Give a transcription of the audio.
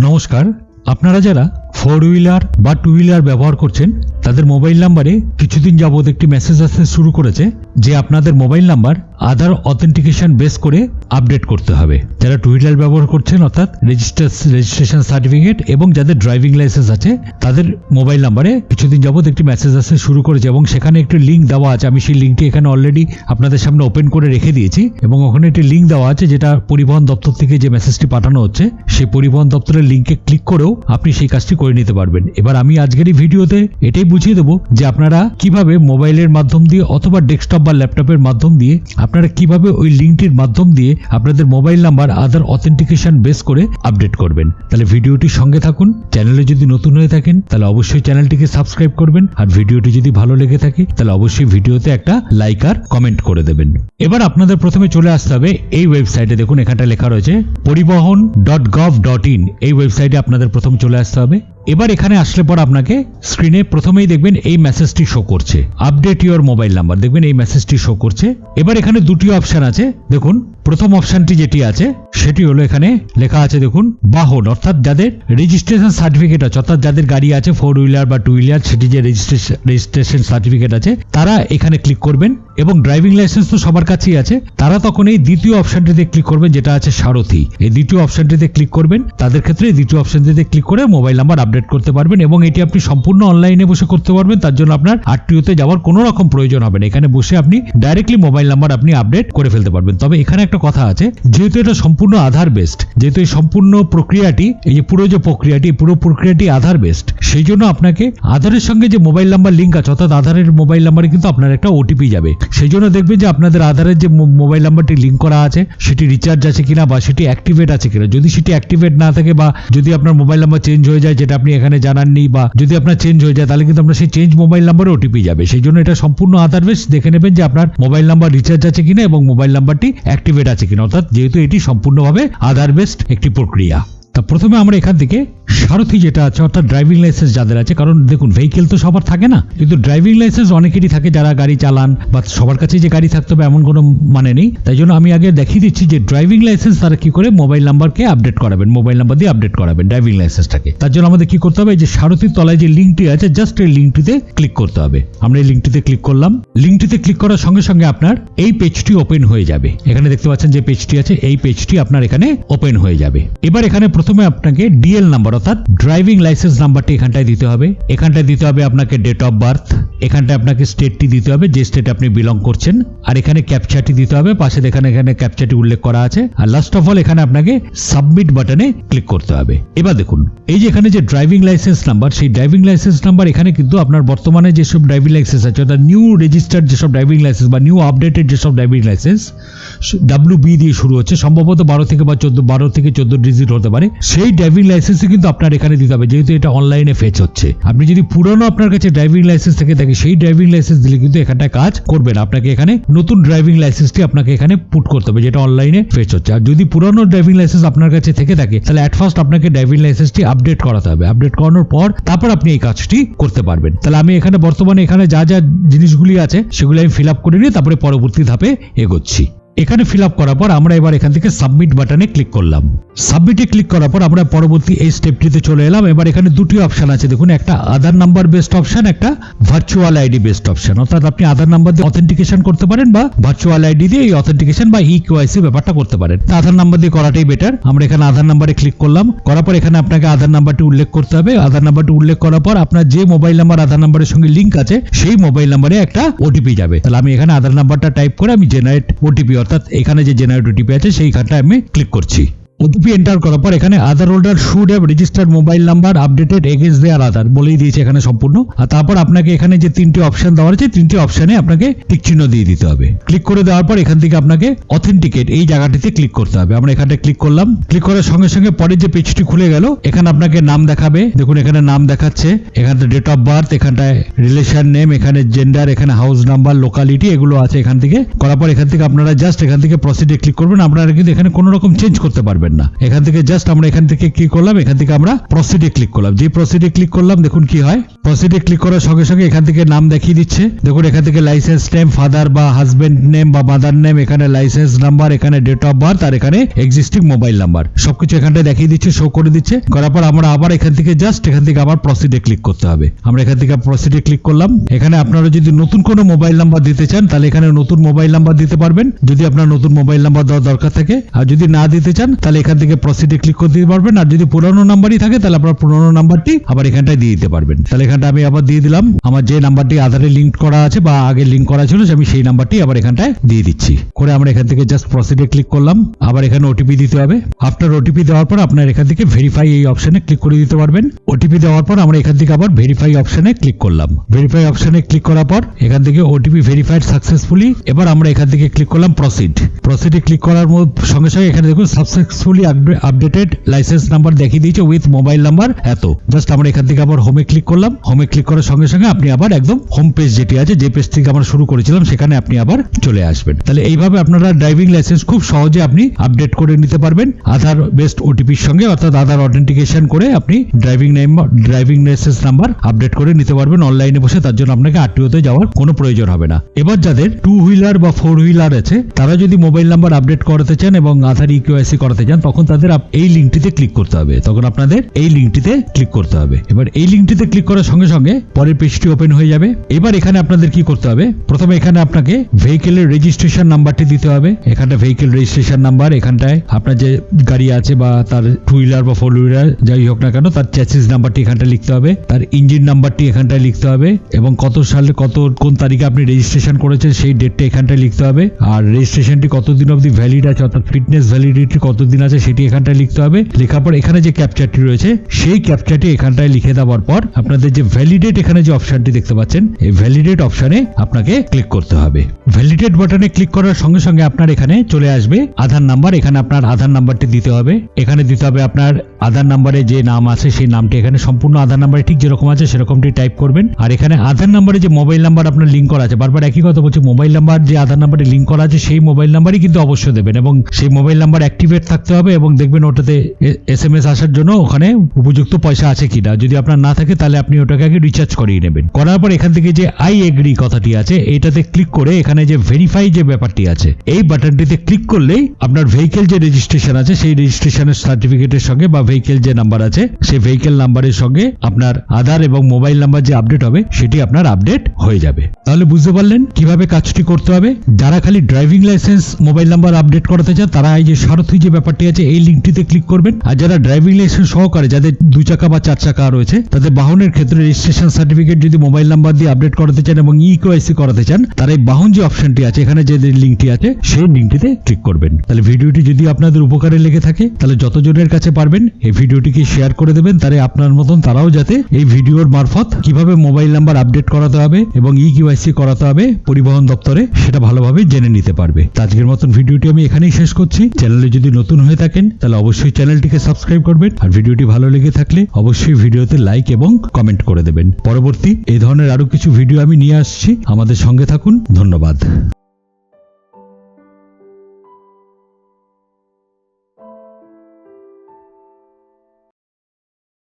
নমস্কার আপনারা যারা ফোর হুইলার বা টু হুইলার ব্যবহার করছেন, তাদের মোবাইল নাম্বারে কিছুদিন যাবত একটি মেসেজ আসতে শুরু করেছে, যে আপনাদের mobile number Aadhaar authentication base করে আপডেট করতে হবে। যারা টু হুইলার ব্যবহার করছেন, অর্থাৎ রেজিস্টার রেজিস্ট্রেশন সার্টিফিকেট এবং যাদের ড্রাইভিং লাইসেন্স আছে, তাদের মোবাইল নাম্বারে কিছুদিন যাবত একটি মেসেজ আসতে শুরু করেছে এবং সেখানে একটি লিঙ্ক দেওয়া আছে। আমি সেই লিঙ্কটি এখানে অলরেডি আপনাদের সামনে ওপেন করে রেখে দিয়েছি এবং ওখানে একটি লিঙ্ক দেওয়া আছে, যেটা পরিবহন দপ্তর থেকে যে মেসেজটি পাঠানো হচ্ছে, সেই পরিবহন দপ্তরের লিঙ্কে ক্লিক করেও আপনি সেই কাজটি করে নিতে পারবেন। এবার আমি আজকের এই ভিডিওতে এটাই বুঝিয়ে দেবো যে আপনারা কীভাবে মোবাইলের মাধ্যম দিয়ে অথবা ডেস্কটপ বা ল্যাপটপের মাধ্যম দিয়ে আপনারা কীভাবে ওই লিঙ্কটির মাধ্যম দিয়ে আপনাদের mobile number, Aadhaar authentication base করে আপডেট করবেন। তাহলে ভিডিওটির সঙ্গে থাকুন। চ্যানেলে যদি নতুন হয়ে থাকেন, তাহলে অবশ্যই চ্যানেলটিকে সাবস্ক্রাইব করবেন। আর ভিডিওটি যদি ভালো লেগে থাকে, তাহলে অবশ্যই ভিডিওতে একটা লাইক আর কমেন্ট করে দেবেন। এবার আপনাদের প্রথমে চলে আসতে হবে এই ওয়েবসাইটে। দেখুন এখানটা লেখা রয়েছে, পরিবহন ডট গভ ডট ইন। এই ওয়েবসাইটে আপনাদের প্রথম চলে আসতে হবে। এবার এখানে আসলে পর আপনাকে স্ক্রিনে প্রথমেই দেখবেন এই মেসেজটি শো করছে। আপডেট ইউর মোবাইল নাম্বার দেখবেন এই মেসেজটি শো করছে। এবার এখানে দুটি অপশন আছে, দেখুন। প্রথম অপশনটি যেটি আছে, সেটি হলো এখানে লেখা আছে, দেখুন, বাহন, অর্থাৎ যাদের রেজিস্ট্রেশন সার্টিফিকেট আছে, অর্থাৎ যাদের গাড়ি আছে ফোর হুইলার বা টু হুইলার সেটি যে রেজিস্ট্রেশন সার্টিফিকেট আছে, তারা এখানে ক্লিক করবেন এবং ড্রাইভিং লাইসেন্স তো সবার কাছেই আছে, তারা তখন এই দ্বিতীয় অপশনটিতে ক্লিক করবেন, যেটা আছে সারথি। এই দ্বিতীয় অপশনটিতে ক্লিক করবেন, তাদের ক্ষেত্রে দ্বিতীয় অপশনটিতে ক্লিক করে মোবাইল নাম্বার আপডেট করতে পারবেন এবং এটি আপনি সম্পূর্ণ অনলাইনে বসে করতে পারবেন, তার জন্য আপনার আরটিওতে যাওয়ার কোনো রকম প্রয়োজন হবে না। এখানে বসে আপনি ডাইরেক্টলি মোবাইল নাম্বার আপনি আপডেট করে ফেলতে পারবেন। তবে এখানে একটা কথা আছে, যেহেতু এটা সম্পূর্ণ আধার বেসড যেহেতু এই সম্পূর্ণ প্রক্রিয়াটি, এই যে পুরো যে প্রক্রিয়াটি, পুরো প্রক্রিয়াটি আধার বেসড সেই জন্য আপনাকে আধারের সঙ্গে যে মোবাইল নাম্বার লিঙ্ক আছে, অর্থাৎ আধারের মোবাইল নাম্বারে কিন্তু আপনার একটা ওটিপি যাবে। সেই জন্য দেখবেন যে আপনাদের আধারের যে মোবাইল নাম্বারটি লিঙ্ক করা আছে, সেটি রিচার্জ আছে কিনা বা সেটি অ্যাক্টিভেট আছে কিনা। যদি সেটি অ্যাক্টিভেট না থাকে বা যদি আপনার মোবাইল নাম্বার চেঞ্জ হয়ে যায়, যেটা আপনি এখানে জানাননি বা যদি আপনার চেঞ্জ হয়ে যায়, তাহলে কিন্তু আপনার সেই চেঞ্জ মোবাইল নাম্বারে ওটিপি যাবে। সেই জন্য এটা সম্পূর্ণ আধার বেস দেখে নেবেন যে আপনার মোবাইল নাম্বার রিচার্জ আছে কিনা এবং মোবাইল নাম্বারটি অ্যাক্টিভেট আছে কিনা? অর্থাৎ যেহেতু এটি সম্পূর্ণভাবে আধার বেসড একটি প্রক্রিয়া। তা প্রথমে আমরা এখান থেকে সারথি যেটা আছে, অর্থাৎ ড্রাইভিং লাইসেন্স যাদের আছে, কারণ দেখুন ভেহিকেল তো সবার থাকে না। কিন্তু ড্রাইভিং লাইসেন্স অনেকেরই থাকে যারা গাড়ি চালান, বা সবার কাছে যে গাড়ি থাকতে হবে এমন কোনো মানে নেই। তাই জন্য আমি আগে দেখিয়ে দিচ্ছি যে ড্রাইভিং লাইসেন্স তারা কি করে মোবাইল নাম্বারকে আপডেট করাবেন মোবাইল নাম্বার দিয়ে আপডেট করাবেন ড্রাইভিং লাইসেন্সটাকে তার জন্য আমাদের কি করতে হবে যে সারথির তলায় যে লিঙ্কটি আছে জাস্ট এই লিঙ্কটিতে ক্লিক করতে হবে। আমরা এই লিঙ্কটিতে ক্লিক করলাম। লিঙ্কটিতে ক্লিক করার সঙ্গে সঙ্গে আপনার এই পেজটি ওপেন হয়ে যাবে। এখানে দেখতে পাচ্ছেন যে পেজটি আছে, এই পেজটি আপনার এখানে ওপেন হয়ে যাবে। এবার এখানে প্রথমে আপনাকে ডিএল নাম্বার অর্থাৎ ড্রাইভিং লাইসেন্স নাম্বারটি এখানটায় দিতে হবে। এখানটায় দিতে হবে আপনাকে ডেট অফ বার্থ এখানটায় আপনাকে স্টেটটি দিতে হবে যে স্টেটে আপনি বিলং করছেন, আর এখানে ক্যাপচাটি দিতে হবে, পাশে এখানে এখানে ক্যাপচাটি উল্লেখ করা আছে, আর লাস্ট অফ অল এখানে আপনাকে সাবমিট বাটনে ক্লিক করতে হবে। এবার দেখুন, এই যে এখানে যে ড্রাইভিং লাইসেন্স নাম্বার সেই ড্রাইভিং লাইসেন্স নাম্বার এখানে কিন্তু আপনার বর্তমানে যেসব ড্রাইভিং লাইসেন্স আছে, অর্থাৎ নিউ রেজিস্টার্ড যেসব ড্রাইভিং লাইসেন্স বা নিউ আপডেটেড যেসব ড্রাইভিং লাইসেন্স ডাব্লিউ বি দিয়ে শুরু হচ্ছে, সম্ভবত বারো থেকে বা চোদ্দ, বারো থেকে চোদ্দ ডিজিট হতে পারে। সেই ড্রাইভিং লাইসেন্সই কিন্তু আপনার এখানে দিতে হবে, যেহেতু এটা অনলাইনে ফেচ হচ্ছে। আপনি যদি পুরনো আপনার কাছে ড্রাইভিং লাইসেন্স থেকে থাকে সেই ড্রাইভিং লাইসেন্স দিলে কিন্তু এখানটায় কাজ করবে না। আপনাকে এখানে নতুন ড্রাইভিং লাইসেন্সটি আপনাকে এখানে পুট করতে হবে, যেটা অনলাইনে ফেচ হচ্ছে। আর যদি পুরনো ড্রাইভিং লাইসেন্স আপনার কাছে থেকে থাকে, তাহলে অ্যাট ফার্স্ট আপনাকে ড্রাইভিং লাইসেন্সটি আপডেট করাতে হবে। আপডেট করানোর পর তারপর আপনি এই কাজটি করতে পারবেন। তাহলে আমি এখানে বর্তমানে এখানে যা যা জিনিসগুলি আছে, সেগুলি আমি ফিল আপ করে নিয়ে তারপরে পরবর্তী ধাপে এগোচ্ছি। এখানে ফিল আপ করার পর আমরা এবার এখান থেকে সাবমিট বাটনে ক্লিক করলাম। সাবমিটে ক্লিক করার পর আমরা পরবর্তী এই স্টেপটিতে চলে এলাম। এবার এখানে দুটি অপশন আছে। দেখুন, একটা আধার নাম্বার বেস্ট অপশন একটা ভার্চুয়াল আইডি বেস্ট অপশন অর্থাৎ আপনি আধার নাম্বার দিয়ে অথেন্টিকেশন করতে পারেন বা ভার্চুয়াল আইডি দিয়ে এই অথেন্টিকেশন বা ই কেওয়াইসি ব্যাপারটা করতে পারেন। তা আধার নাম্বার দিয়ে করাটাই বেটার আমরা এখানে আধার নাম্বারে ক্লিক করলাম। করার পর এখানে আপনাকে আধার নাম্বারটি উল্লেখ করতে হবে। আধার নাম্বারটি উল্লেখ করার পর আপনার যে মোবাইল নাম্বার আধার নাম্বারের সঙ্গে লিঙ্ক আছে, সেই মোবাইল নাম্বারে একটা ওটিপি যাবে। তাহলে আমি এখানে আধার নাম্বারটা টাইপ করে আমি জেনারেট ওটিপি অর্থাৎ এখানে যে জেনারেটর টিপে আছে সেইখানটায় আমি ক্লিক করছি। ওটিপি এন্টার করার পর এখানে Aadhaar holder should have registered mobile number updated against their Aadhaar বলেই দিয়েছে এখানে সম্পূর্ণ। আর তারপর আপনাকে এখানে যে তিনটি অপশন দেওয়া আছে তিনটি অপশনে আপনাকে টিক চিহ্ন দিয়ে দিতে হবে। ক্লিক করে দেওয়ার পর এখান থেকে আপনাকে অথেন্টিকেট এই জায়গাটিতে ক্লিক করতে হবে। আমরা এখানটা ক্লিক করলাম। ক্লিক করার সঙ্গে সঙ্গে পরে যে পেজটি খুলে গেল, এখানে আপনাকে নাম দেখাবে। দেখুন, এখানে নাম দেখাচ্ছে। এখানটা ডেট অফ বার্থ এখানটায় রিলেশন নেম এখানে জেন্ডার এখানে হাউস নাম্বার লোকালিটি এগুলো আছে এখান থেকে। করার পর এখান থেকে আপনারা জাস্ট এখান থেকে প্রসিডে ক্লিক করবেন। আপনারা কিন্তু এখানে কোনো রকম চেঞ্জ করতে পারবেন পারবেন না। এখান থেকে জাস্ট আমরা এখান থেকে কি করলাম? এখান থেকে আমরা প্রসিডে ক্লিক করলাম। যে প্রসিডে ক্লিক করলাম, দেখুন কি হয়। প্রসিডে ক্লিক করার সঙ্গে সঙ্গে এখান থেকে নাম দেখিয়ে দিচ্ছে। দেখুন, এখান থেকে লাইসেন্স নেম ফাদার বা হাজবেন্ড নেম বা মাদার নেম এখানে লাইসেন্স নাম্বার এখানে ডেট অফ বার্থ আর এখানে এক্সিস্টিং মোবাইল নাম্বার সবকিছু এখানটায় দেখিয়ে দিচ্ছে শো করে দিচ্ছে। করার পর আমরা আবার এখান থেকে জাস্ট এখান থেকে আবার প্রসিডে ক্লিক করতে হবে। আমরা এখান থেকে প্রসিডে ক্লিক করলাম। এখানে আপনারা যদি নতুন কোনো মোবাইল নাম্বার দিতে চান, তাহলে এখানে নতুন মোবাইল নাম্বার দিতে পারবেন। যদি আপনার নতুন মোবাইল নাম্বার দেওয়ার দরকার থাকে, আর যদি না দিতে চান, তাহলে এখান থেকে প্রসিডে ক্লিক করে দিতে পারবেন। আর যদি পুরনো নাম্বারই থাকে, তাহলে আপনার পুরনো নাম্বারটি আবার এখানটায় দিয়ে দিতে পারবেন। তাহলে এখানটা আমি আবার দিয়ে দিলাম। আমার যে নাম্বারটি আধারে লিঙ্ক করা আছে বা আগে লিঙ্ক করা ছিল, আমি সেই নাম্বারটি আবার এখানটায় দিয়ে দিচ্ছি। করে আমরা এখান থেকে জাস্ট প্রসিডে ক্লিক করলাম। আবার এখানে ওটিপি দিতে হবে। আফটার ওটিপি দেওয়ার পর আপনার এখান থেকে ভেরিফাই এই অপশনে ক্লিক করে দিতে পারবেন। ওটিপি দেওয়ার পর আমরা এখান থেকে আবার ভেরিফাই অপশনে ক্লিক করলাম। ভেরিফাই অপশনে ক্লিক করার পর এখান থেকে ওটিপি ভেরিফাইড সাকসেসফুলি এবার আমরা এখান থেকে ক্লিক করলাম প্রসিড প্রসিডে ক্লিক করার সঙ্গে সঙ্গে এখানে দেখুন সাকসেসফুলি আপডেটেড লাইসেন্স নাম্বার দেখিয়ে দিয়েছে উইথ মোবাইল নাম্বার এত। জাস্ট আমরা এখান থেকে আবার হোমে ক্লিক করলাম। হোমে ক্লিক করার সঙ্গে সঙ্গে আপনি আবার একদম হোম পেজ যেটি আছে, যে পেজ থেকে আমরা শুরু করেছিলাম, সেখানে আপনি আবার চলে আসবেন। তাহলে এইভাবে আপনারা ড্রাইভিং লাইসেন্স খুব সহজে আপনি আপডেট করে নিতে পারবেন। আধার বেস্ট ওটিপির সঙ্গে অর্থাৎ আধার অথেন্টিকেশন করে আপনি driving driving license number update করে নিতে পারবেন অনলাইনে বসে। তার জন্য আপনাকে আরটিওতে যাওয়ার কোনো প্রয়োজন হবে না। এবার যাদের টু হুইলার বা ফোর হুইলার আছে, তারা যদি মোবাইল নাম্বার আপডেট করাতে চান এবং আধার ইকিউআইসি করাতে চান, তখন তাদের এই লিঙ্কটিতে ক্লিক করতে হবে। তখন আপনাদের এই লিঙ্কটিতে ক্লিক করতে হবে। এবার এই লিঙ্কটিতে ক্লিক করার সঙ্গে সঙ্গে পরের পেজটি ওপেন হয়ে যাবে। এবার এখানে আপনাদের কি করতে হবে? প্রথমে এখানে আপনাকে ভেহিকেলের রেজিস্ট্রেশন নাম্বারটি দিতে হবে। এখানটা ভেহিকেল রেজিস্ট্রেশন নাম্বার এখানটায় আপনার যে গাড়ি আছে বা তার টু হুইলার বা ফোর হুইলার যাই হোক না কেন, তার চ্যাসিস নাম্বারটি এখানটা লিখতে হবে। তার ইঞ্জিন নাম্বারটি এখানটায় লিখতে হবে এবং কত সালে কত, কোন তারিখে আপনি রেজিস্ট্রেশন করেছেন সেই ডেটটা এখানটায় লিখতে হবে। আর রেজিস্ট্রেশনটি কতদিন অবধি ভ্যালিড আছে, অর্থাৎ ফিটনেস ভ্যালিডিটি কতদিন আছে সেটি এখানটায় লিখতে হবে। লেখার পর এখানে যে ক্যাপচারটি রয়েছে, সেই ক্যাপচারটি এখানটায় লিখে দেওয়ার পর আপনাদের যে ভ্যালিডেট এখানে যে অপশনটি দেখতে পাচ্ছেন, এই ভ্যালিডেট অপশনে আপনাকে ক্লিক করতে হবে। ভ্যালিডেট বাটনে ক্লিক করার সঙ্গে সঙ্গে আপনার এখানে চলে আসবে আধার নাম্বার এখানে আপনার আধার নাম্বারটি দিতে হবে। এখানে দিতে হবে আপনার আধার নাম্বারে যে নাম আছে, সেই নামটি। এখানে সম্পূর্ণ আধার নাম্বারে ঠিক যেরকম আছে, সেরকমটি টাইপ করবেন। আর এখানে আধার নাম্বারে যে মোবাইল নাম্বার আপনার লিঙ্ক করা আছে, বারবার একই কথা বলছি মোবাইল নাম্বার যে আধার নাম্বারে লিঙ্ক করা আছে, সেই মোবাইল নাম্বারই কিন্তু অবশ্যই দেবেন এবং সেই মোবাইল নাম্বার অ্যাক্টিভেট থাকতে হবে এবং দেখবেন ওটাতে এস এম এস আসার জন্য ওখানে উপযুক্ত পয়সা আছে কিনা। যদি আপনার না থাকে, তাহলে আপনি ওটাকে আগে রিচার্জ করিয়ে নেবেন। করার পর এখান থেকে যে আই এগ্রি কথাটি আছে, এটাতে ক্লিক করে এখানে যে ভেরিফাই যে ব্যাপারটি আছে, এই বাটনটিতে ক্লিক করলেই আপনার ভেহিকেল যে রেজিস্ট্রেশন আছে, সেই রেজিস্ট্রেশনের সার্টিফিকেটের সঙ্গে বা ভেহিকেল যে নাম্বার আছে, সেই ভেহিকেল নাম্বারের সঙ্গে আপনার আধার এবং মোবাইল নাম্বার যে আপডেট হবে, সেটি আপনার আপডেট হয়ে যাবে। তাহলে বুঝতে পারলেন কীভাবে কাজটি করতে হবে? যারা খালি driving license mobile number update করাতে চান, তারা এই যে সারথি যে ব্যাপারটি আছে, এই লিঙ্কটিতে ক্লিক করবেন। আর যারা ড্রাইভিং লাইসেন্স সহকারে, যাদের দু চাকা বা চার চাকা রয়েছে, তাদের বাহনের ক্ষেত্রে রেজিস্ট্রেশন সার্টিফিকেট যদি মোবাইল নাম্বার দিয়ে আপডেট করাতে চান এবং ই কেওয়াইসি করাতে চান, তারা এই বাহন যে অপশনটি আছে, এখানে যে লিঙ্কটি আছে, সেই লিঙ্কটিতে ক্লিক করবেন। তাহলে ভিডিওটি যদি আপনাদের উপকারে লেগে থাকে, তাহলে যতজনের কাছে পারবেন, এই ভিডিওটিকে শেয়ার করে দেবেন, তাহলে আপনার মতন তারাও যাতে এই ভিডিওর মারফত কীভাবে মোবাইল নাম্বার আপডেট করাতে হবে এবং ই কিউআইসি করাতে হবে পরিবহন দপ্তরে, সেটা ভালোভাবে জেনে নিতে পারবে। আজকের মতন ভিডিওটি আমি এখানেই শেষ করছি। চ্যানেলে যদি নতুন হয়ে থাকেন, তাহলে অবশ্যই চ্যানেলটিকে সাবস্ক্রাইব করবেন। আর ভিডিওটি ভালো লেগে থাকলে অবশ্যই ভিডিওতে লাইক এবং কমেন্ট করে দেবেন। পরবর্তী এই ধরনের আরও কিছু ভিডিও আমি নিয়ে আসছি। আমাদের সঙ্গে থাকুন। ধন্যবাদ।